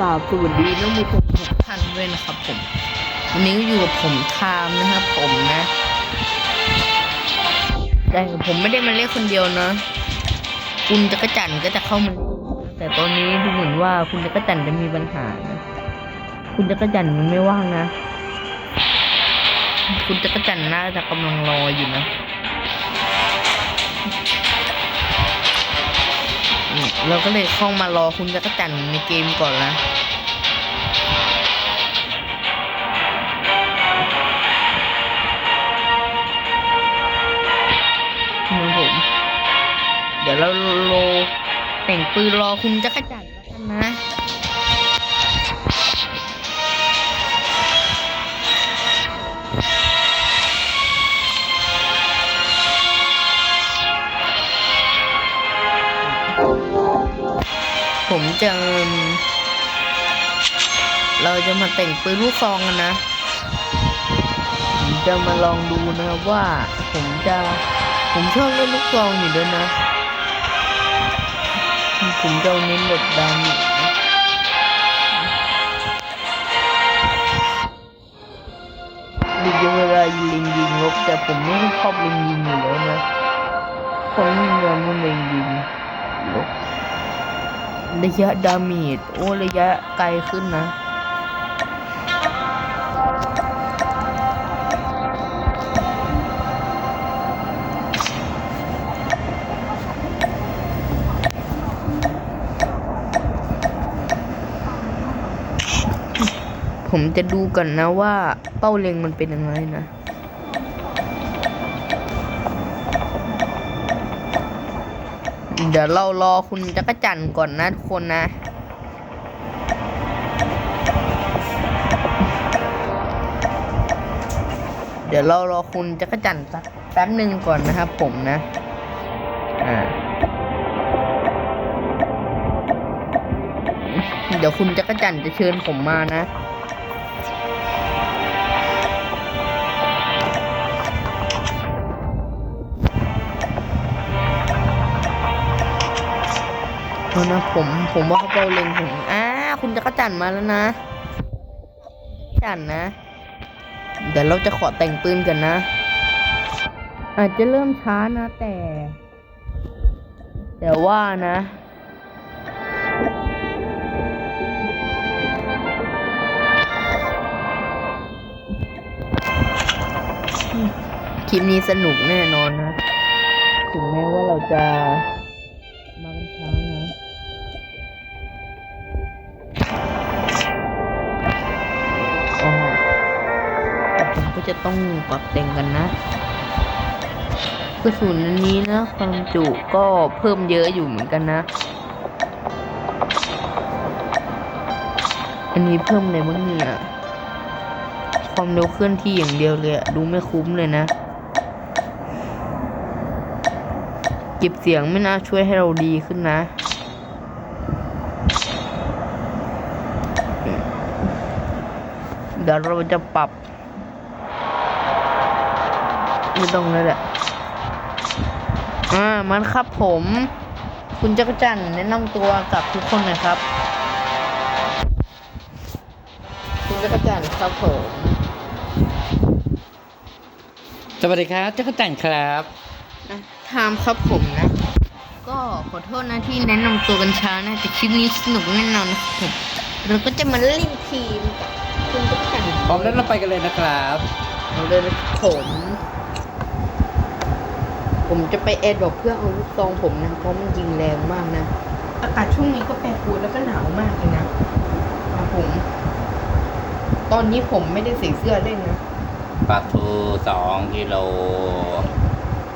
กราบสวัสดีน้องผู้ชมทุกท่านด้วยนะครับผม วันนี้ก็อยู่กับผมไทามนะครับผมนะ แต่ผมไม่ได้มาเล่นคนเดียวนะคุณจักรจันก็จะเข้ามาแต่ตอนนี้ดูเหมือนว่าคุณจักรจันจะมีปัญหานะคุณจักรจันมันไม่ว่างนะ คุณจักรจันน่าจะกำลังรออยู่นะ เราก็เลยเข้ามารอคุณจักรจันทร์ในเกมก่อนนะผมเดี๋ยวเราโลแต่งปืนรอคุณจักรจันทร์แล้วกันนะ ผมจะเราจะมาแต่งปืนลูกซองกันนะ จะมาลองดูนะครับว่าผมจะผมชอบเล่นลูกซองอยู่ด้วยนะ ผมจะเน้นแบบดามิดูจะเวลายิงยิงลบแต่ผมไม่ชอบล็งยิงอยู่แล้วนะผมไม่ยอมเล็งยิงลบ ระยะดาเมจโอ้ระยะไกลขึ้นนะ ผมจะดูก่อนนะว่าเป้าเล็งมันเป็นยังไงนะ เดี๋ยวเรารอคุณจักรจันทร์ก่อนนะทุกคนนะ เดี๋ยวเรารอคุณจักรจันทร์สักแป๊บหนึ่งก่อนนะครับผมนะ อ่า เดี๋ยวคุณจักรจันทร์จะเชิญผมมานะ นะ ผม ผมว่าเขาเบาเล็งผมอ่าคุณจักรจันมาแล้วนะ จันนะ เดี๋ยวเราจะขอแต่งปืนกันนะ อาจจะเริ่มช้านะแต่ แต่ว่านะคลิปนี้สนุกแน่นอนนะ ถึงแม้ว่าเราจะ จะต้องปรับแต่งกันนะกระสุนอันนี้นะ ความจุก็เพิ่มเยอะอยู่เหมือนกันนะ อันนี้เพิ่มเลยมั้งเนี่ยความเร็วเคลื่อนที่อย่างเดียวเลยอะดูไม่คุ้มเลยนะ เก็บเสียงไม่น่าช่วยให้เราดีขึ้นนะเดี๋ยวเราจะปรับ ไม่ต้องแล้วแหละอ่ามันครับผม คุณจักรจันทร์แนะนำตัวกับทุกคนหน่อยครับ คุณจักรจันทร์ครับผมสวัสดีครับเจ้าข้าแต่งครับนะไทม์ครับผมนะ ก็ขอโทษนะที่แนะนำตัวกันช้านะแต่คลิปนี้สนุกแน่นอนนะครับผมเราก็จะมาเล่นทีมกับคุณจักรจันทร์พร้อมแล้วเราไปกันเลยนะครับเอาเลยนะครับผม ผมจะไปแอดบอกเพื่อเอาลูกซองผมนะ เพราะมันยิงแรงมากนะ อากาศช่วงนี้ก็แปรปรวนแล้วก็หนาวมากเลยนะครับผม ตอนนี้ผมไม่ได้ใส่เสื้อเล่นนะปลาทูสองกิโล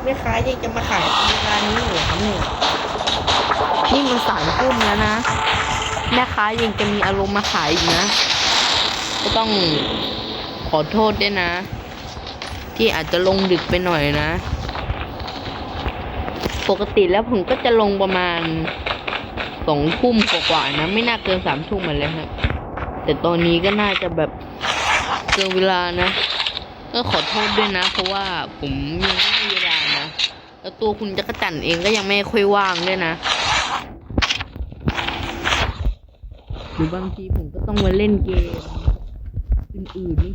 แม่ค้ายังจะมาขายในร้านนี้เหรอครับเนี่ยนี่มันสายกุ้มแล้วนะ แม่ค้ายังจะมีอารมณ์มาขายอีกนะ ก็ต้องขอโทษด้วยนะ ที่อาจจะลงดึกไปหน่อยนะ ปกติแล้วผมก็จะลงประมาณสองทุ่มกว่าๆนะ ไม่น่าเกินสามทุ่มมาเลยครับแต่ตอนนี้ก็น่าจะแบบเกินเวลานะ ก็ขอโทษด้วยนะ เพราะว่าผมยังไม่มีเวลานะ แล้วตัวคุณจักรจันทร์เองก็ยังไม่ค่อยว่างด้วยนะหรือบางทีผมก็ต้องมาเล่นเกมอื่นๆนี่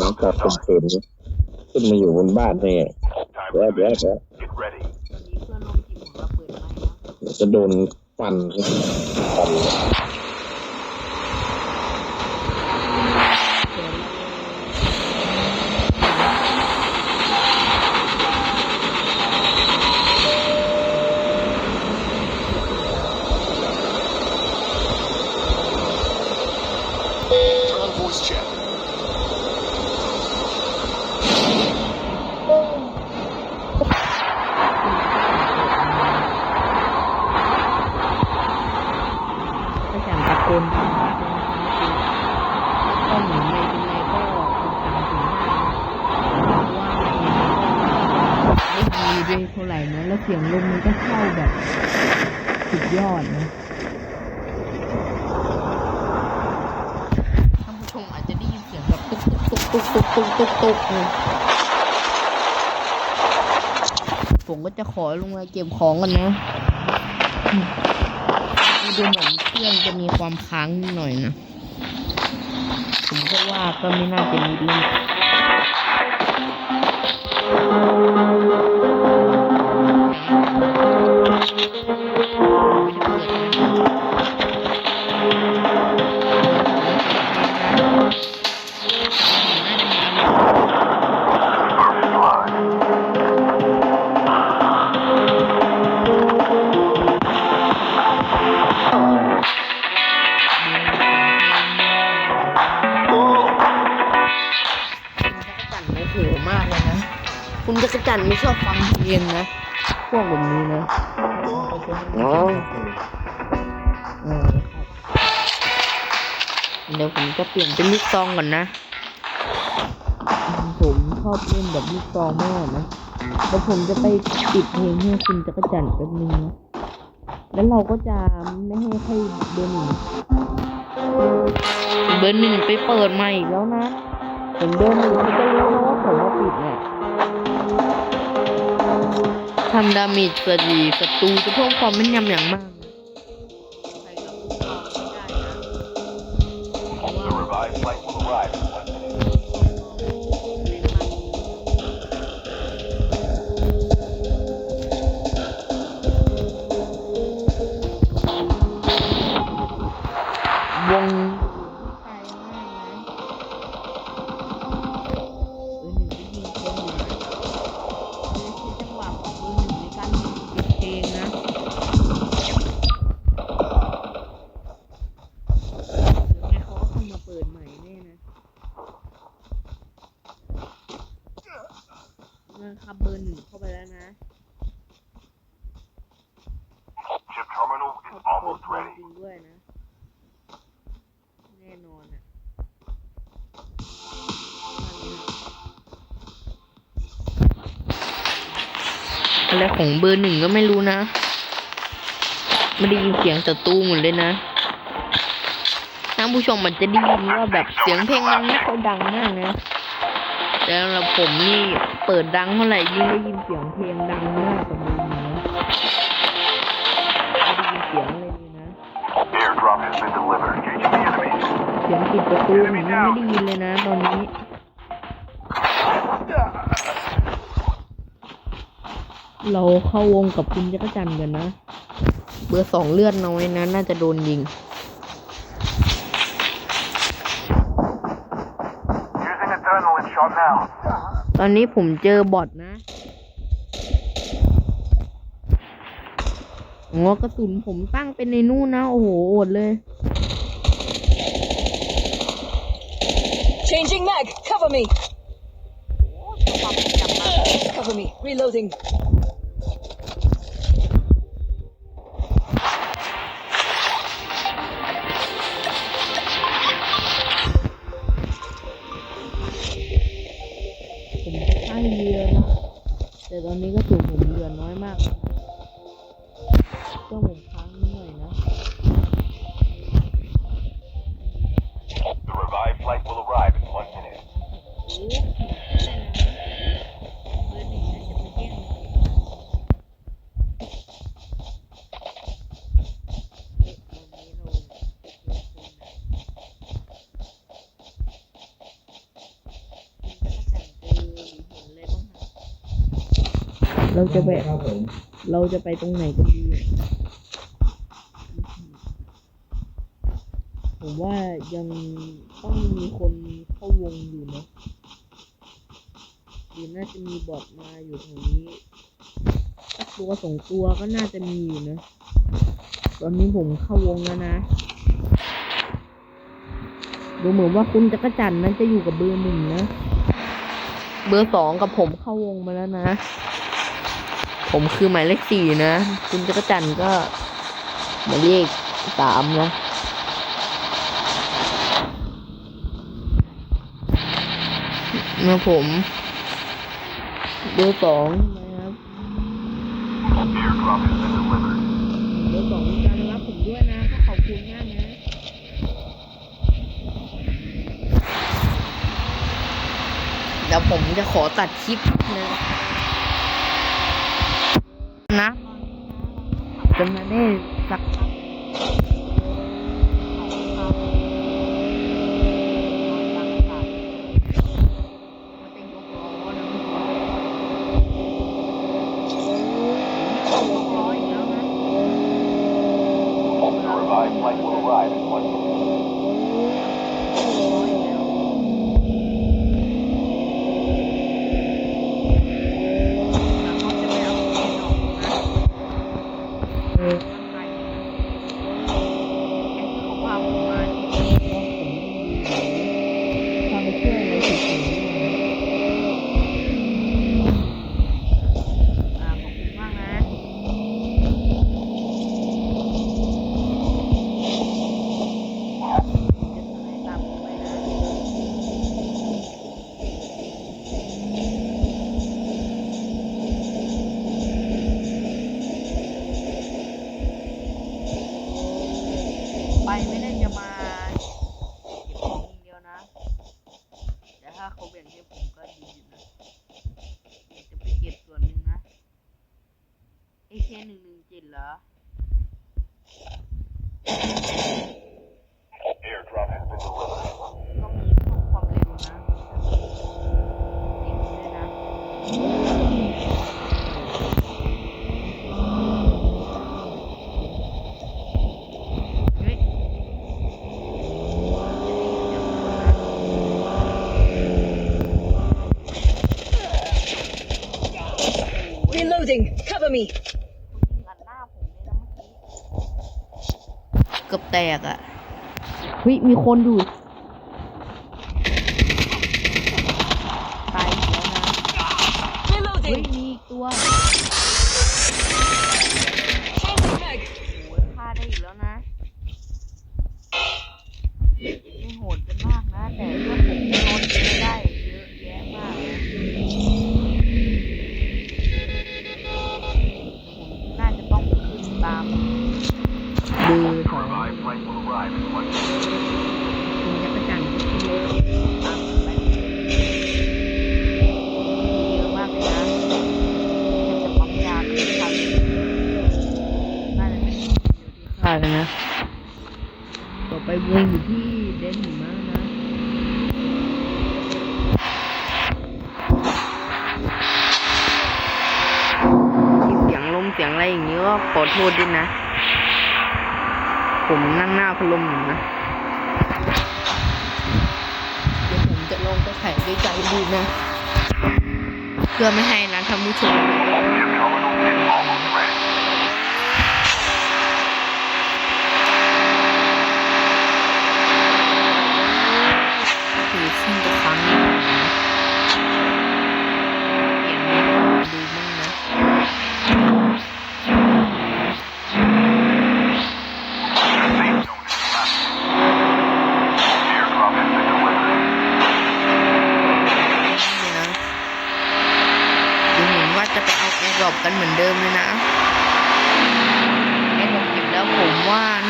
หลังกเป็นศูนขึ้นมาอยู่บนบ้านนี่แเดี๋ยวเดี๋ยวเะยวจะโดนฟันฟัน ตุ๊กตุ๊กตุ๊กตุ๊กตุ๊กเลยผมก็จะขอลงมาเก็บของกันนะดูเหมือนเครื่องจะมีความค้างหน่อยนะ ผมก็ว่าก็ไม่น่าจะมีเไม่ชอบฟังเพลงนะ พวกแบบนี้นะน้องเออครับเดี๋ยวผมจะเปลี่ยนเป็นลูกซองก่อนนะ ผมชอบเล่นแบบลูกซองมากนะแล้วผมจะไปปิดเพลงให้คุณจักรจันทร์แป๊บนึงนะแล้วเราก็จะไม่ให้ใครเบอร์หนึ่งเบอร์หนึ่งไปเปิดใหม่อีกแล้วนะเห็นเบอร์หนึ่งเขาจะรู้แล้วว่าผมว่าปิดเนี่ย ทำดาเมจสตีศัตรูจะเพิ่มความแม่นยำอย่างมาก ของเบอร์หนึ่งก็ไม่รู้นะไม่ได้ยินเสียงศัตรูหมดเลยนะท่านผู้ชมมันจะได้ยินว่าแบบเสียงเพลงมันไม่ค่อยดังมากนะแต่สำหรับผมนี่เปิดดังเท่าไหร่ยิ่งได้ยินเสียงเพลงดังมากกว่าเดิมนะไม่ได้ยินเสียงเลยนี่นะเสียงปิดประตูผมไม่ได้ยินเลยนะ ตอนนี้ เราเข้าวงกับคุณจักรจันทร์กันนะ เบอร์สองเลือดน้อยนะ น่าจะโดนยิง Using adrenaline shot now. ตอนนี้ผมเจอบอทนะอ๋อกระสุนผมตั้งเป็นในนู่นนะ โอ้โหโอดเลย Changing mag. Cover me. Cover me. Reloading. ตอนนี้ก็ถูกผมเหลือน้อยมากต้องผม จะไปเราจะไปตรงไหนกันดี ผมว่ายังต้องมีคนเข้าวงอยู่นะหรือน่าจะมีบอทมาอยู่แถวนี้สักตัวสองตัวก็น่าจะมีอยู่นะ ตอนนี้ผมเข้าวงแล้วนะ ดูเหมือนว่าคุณจักรจันน์นั้นจะอยู่กับเบอร์หนึ่งนะ เบอร์สองกับผมเข้าวงมาแล้วนะ ผมคือหมายเลขสี่นะ คุณจักรจันก็หมายเลขสามนะนะผมเบอร์สองนะครับเบอร์สองมีการรับผมด้วยนะก็ขอบคุณมากนะเดี๋ยวผมจะขอตัดคลิปนะ นะจะมาได้สักพักีดอัดหน้าผมเลยนะเมื่อกี้ เกือบแตกอะ วิมีคนอยู่ เสียงอะไรอย่างนี้ก็ขอโทษด้วยนะ ผมนั่งหน้าพัดลมอยู่นะเดี๋ยวผมจะลงไปถ่ายไกลๆดูนะ เพื่อไม่ให้นะท่านผู้ชม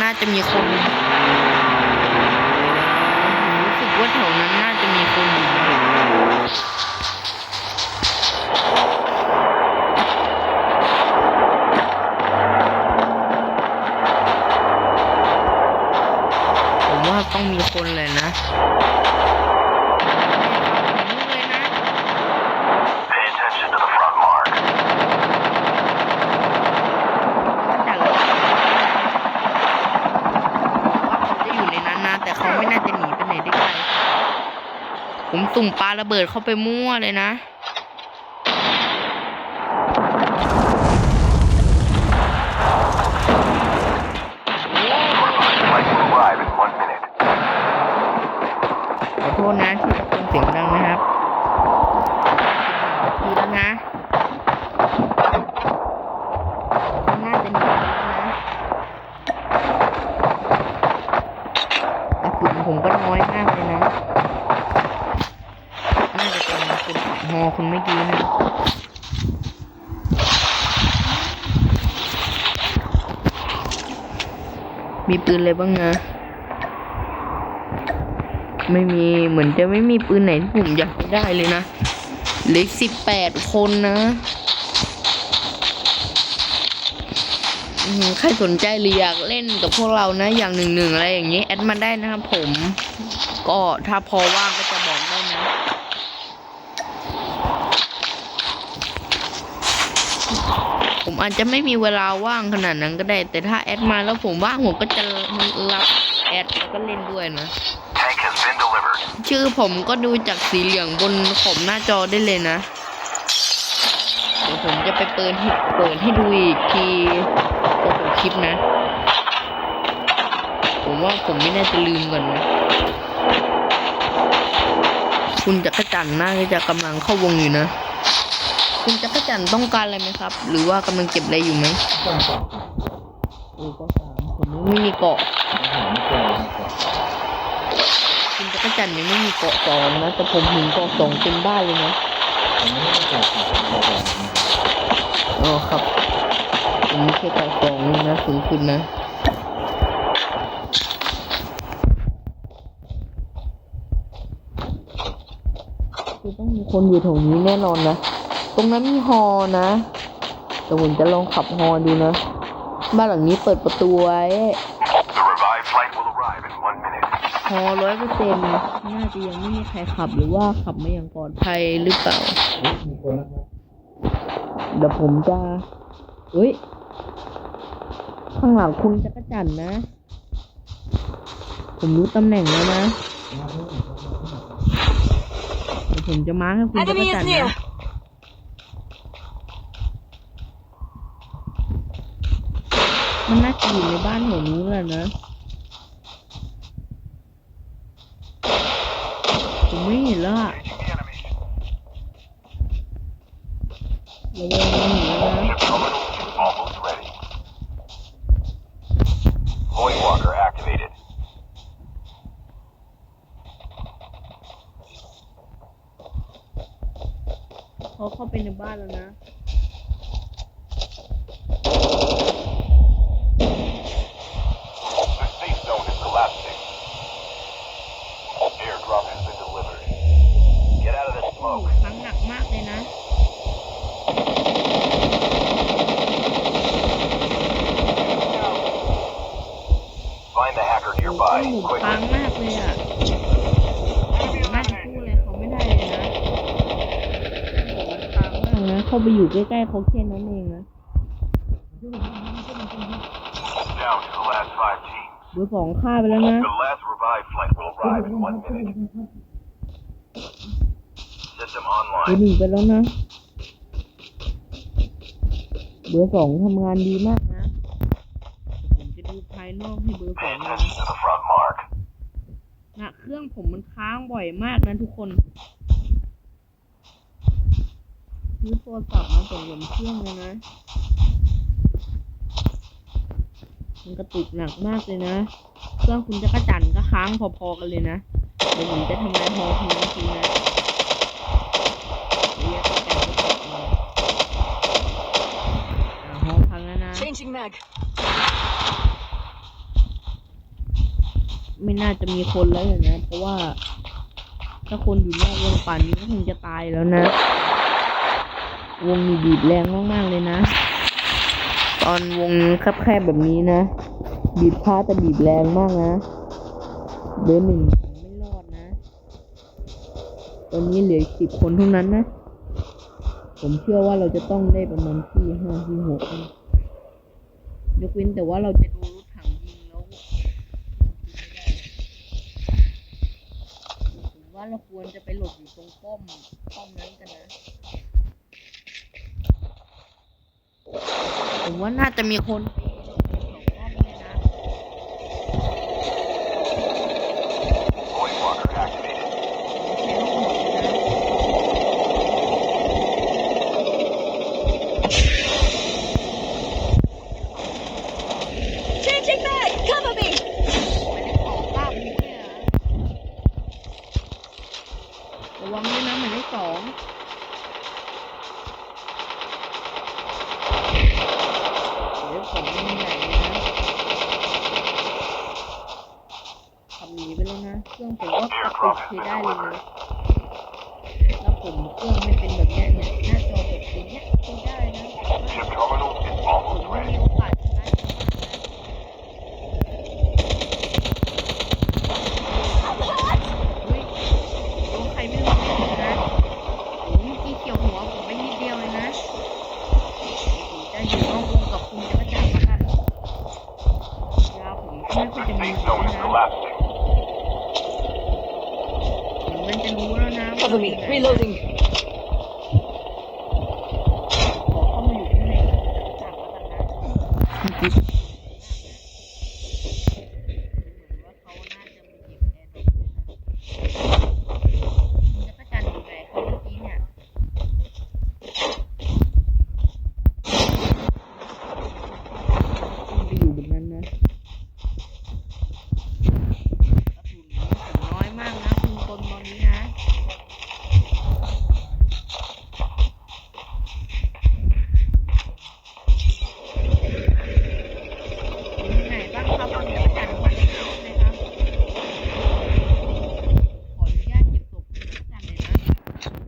น่าจะมีคนรู้สึกว่าแถวนั้นน่า ผมสุ่มปาระเบิดเข้าไปมั่วเลยนะ Flight will arrive in one minute. ขอโทษนะที่ตะโกนเสียงดังนะครับทีแล้วนะเขาน่าจะหนีไปแล้วนะแต่ฝุ่นผมก็น้อยมากเลยนะน่าจะเป็น คนขับฮอคนเมื่อกี้นะมีปืนอะไรบ้างนะ ไม่มีเหมือนจะไม่มีปืนไหนที่ผมอยากได้เลยนะเหล็กสิบแปดคนนะใครสนใจหรืออยากเล่นกับพวกเรานะ อย่างหนึ่งหนึ่งอะไรอย่างนี้ แอดมาได้นะครับผม ก็ถ้าพอว่างก็จะบอกได้นะ ผมอาจจะไม่มีเวลาว่างขนาดนั้นก็ได้ แต่ถ้าแอดมาแล้วผมว่างผมก็จะรับแอดแล้วก็เล่นด้วยนะ Tank has been delivered. ชื่อผมก็ดูจากสีเหลืองบนขอบหน้าจอได้เลยนะเดี๋ยวผมจะไปเปิดให้เปิดให้ดูอีกทีตอนจบคลิปนะ ผมว่าผมไม่น่าจะลืมก่อนนะ คุณจักรจันทร์น่าจะกำลังเข้าวงอยู่นะ คุณจักรจันทร์ต้องการอะไรไหมครับ หรือว่ากำลังเก็บอะไรอยู่ไหมโอ้ก็สามผมยังไม่มีเกาะคุณจักรจันทร์ยังไม่มีเกาะสองนะแต่ผมเห็นเกาะสองเต็มบ้านเลยนะอ๋อครับผมมีแค่เกาะสองนี่นะสูงสุดนะคือต้องมีคนอยู่แถวนี้แน่นอนนะ ตรงนั้นมีฮอนะแต่ผมจะลองขับฮอดูนะ บ้านหลังนี้เปิดประตูไว้ The revived flight will arrive in one minute. พอร้อยเปอร์เซ็นน่าจะยังไม่มีใครขับหรือว่าขับมาอย่างปลอดภัยหรือเปล่า เดี๋ยวผมจะเฮ้ย ข้างหลังคุณจักรจันทร์นะ ผมรู้ตำแหน่งแล้วนะเดี๋ยวผมจะมาร์คให้คุณจักร Enemy จัน is ทร์ near. นะ มันน่า จะอยู่ในบ้านแถวนี้แหละนะผมไม่เห็นแล้วอะ Engaging the enemy. ระวังมันเห็นแล้วนะ Ship terminal is almost ready. Void walker activated. เขาเข้าไปในบ้านแล้วนะ ใกล้ๆเขาแค่นั้นเองนะ Down to the last five teams. เบอร์สองฆ่าไปแล้วนะ The last revived flight will arrive in one minute. System เบอร์ online. หนึ่งไปแล้วนะ เบอร์สองทำงานดีมากนะ ผมจะดูภายนอกให้เบอร์สอ Pay งเลยนะ attention to the front mark. นะเครื่องผมมันค้างบ่อยมากนะทุกคน ซื้อโทรศัพท์มาส่งหลมเครื่องเลยนะ มันกระตุกหนักมากเลยนะเครื่องคุณจักรจันทร์ก็ค้างพอๆกันเลยนะ เดี๋ยวผมจะทำลายฮอคุณทีนะระยะไกลๆก็ตกมา mag. ไม่น่าจะมีคนแล้วอย่างนะ เพราะว่า ถ้าคนอยู่นอกวงป่านนี้ก็คงจะตายแล้วนะ วงนี้บีบแรงมากๆเลยนะ ตอนวงแคบแบบนี้นะ บีบพลาแต่บีบแรงมากนะ เบอร์หนึ่งไม่รอดนะ ตอนนี้เหลือสิบคนเท่านั้นนะ ผมเชื่อว่าเราจะต้องได้ประมาณที่ห้าที่หกนะยกเว้นแต่ว่าเราจะดูรถถังยิงแล้วผมว่าเราควรจะไปหลบอยู่ตรงป้อมป้อมนั้นกันนะ ผมว่าน่าจะมีคนาผมก็ไม่ค่อยจะมี Safe เลย zone is นะ collapsing. มันจะรู้แล้วนะว่า Cover me. Reloading.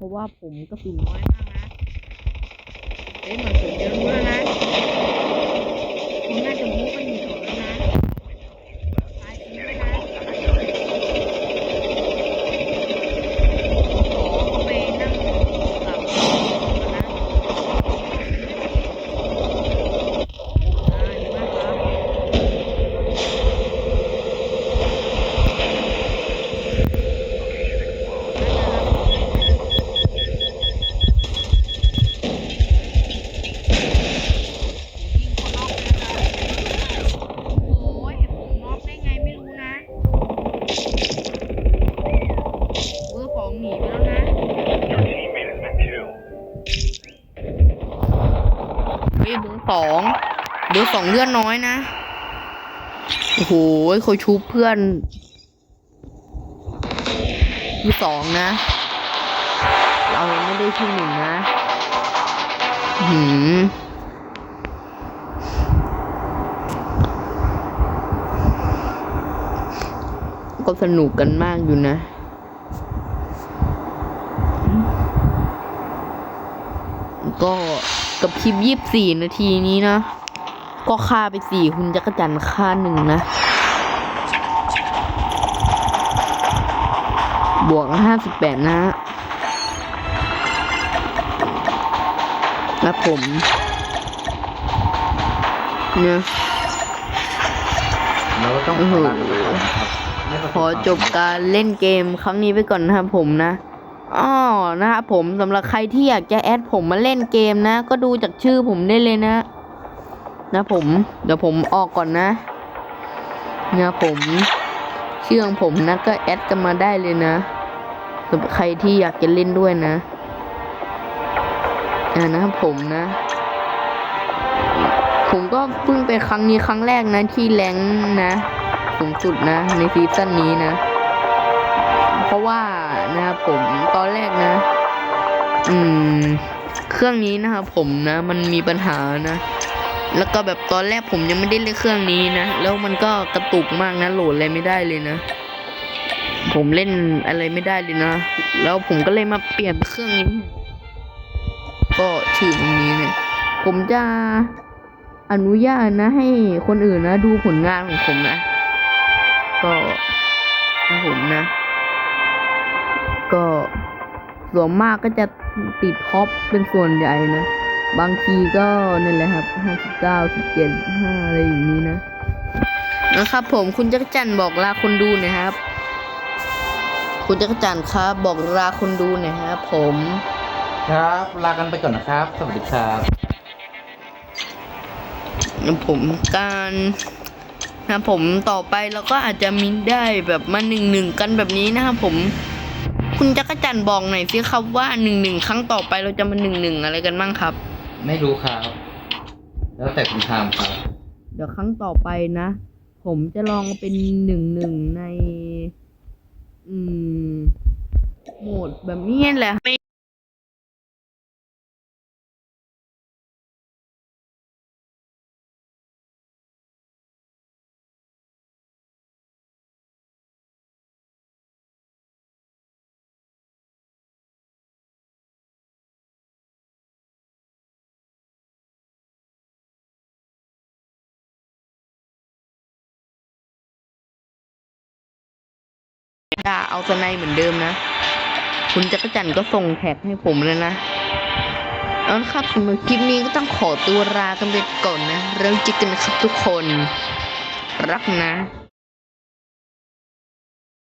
เพราะว่าผมก็ฝีน้อยมากนะเอ้ยเหมือนผมจะรู้แล้วนะ ยเบอร์สองเบอร์สองเลือดน้อยนะ โอ้โหเขาชุบเพื่อนที่สองนะ เราไม่ได้ที่หนึ่งนะ หืมก็สนุกกันมากอยู่นะ ก็กับค ลิปยี่สี่นาทีนี้นะ ก็ฆ่าไปสี่คุณจักรจันทร์ฆ่าหนึ่งนะ บวกห้าสิบแปดนะแล้วผมเนี่ยเราก็ต้องโอ้โหพลังนะครับขอจบการเล่นเกมครั้งนี้ไปก่อนนะครับผมนะ อ๋อนะครับผมสำหรับใครที่อยากจะแอดผมมาเล่นเกมนะ ก็ดูจากชื่อผมได้เลยนะ นะผม เดี๋ยวผมออกก่อนนะนะผมเชื่องผมนะก็แอดกันมาได้เลยนะสำหรับใครที่อยากจะเล่นด้วยนะอ่านะครับผมนะ ผมก็เพิ่งเป็นครั้งนี้ครั้งแรกนะที่แรงนะสูงสุดนะ ในซีซั่นนี้นะ เพราะว่า นะครับผมตอนแรกนะ อืม เครื่องนี้นะครับผมนะ มันมีปัญหานะ แล้วก็แบบตอนแรกผมยังไม่ได้เล่นเครื่องนี้นะ แล้วมันก็กระตุกมากนะโหลดอะไรไม่ได้เลยนะ ผมเล่นอะไรไม่ได้เลยนะ แล้วผมก็เลยมาเปลี่ยนเครื่องนี้ ก็ชื่อตรงนี้เนี่ย ผมจะอนุญาตนะ ให้คนอื่นนะ ดูผลงานของผมนะ ก็นะผมนะ ก็ส่วนมากก็จะติดท็อปเป็นส่วนใหญ่นะ บางทีก็นั่นแหละครับห้าสิบเก้าสิบเจ็ดห้าอะไรอย่างนี้นะ นะครับผมคุณจักรจันทร์บอกลาคนดูหนะครับ คุณจักรจันทร์ครับ บอกลาคนดูหนะครับผม ครับลากันไปก่อนนะครับ สวัสดีครับผมการนะผมต่อไปเราก็อาจจะมีได้แบบมาหนึ่งหนึ่งกันแบบนี้นะครับผม คุณจักรจันทร์บอกหน่อยสิครับว่าหนึ่งหนึ่งครั้งต่อไปเราจะมาหนึ่งหนึ่งอะไรกันบ้างครับ ไม่รู้ครับ แล้วแต่คุณทามครับ เดี๋ยวครั้งต่อไปนะ ผมจะลองเป็นหนึ่งหนึ่งใน อืม โหมดแบบนี้แหละ ไม่ด่าเอาสไนเหมือนเดิมนะ คุณจักรจันทร์ก็ส่งแท็กให้ผมแล้วนะเอาละครับสำหรับคลิปนี้ก็ต้องขอตัวลากันไปก่อนนะ เริ่มจิกกันนะครับทุกคน รักนะ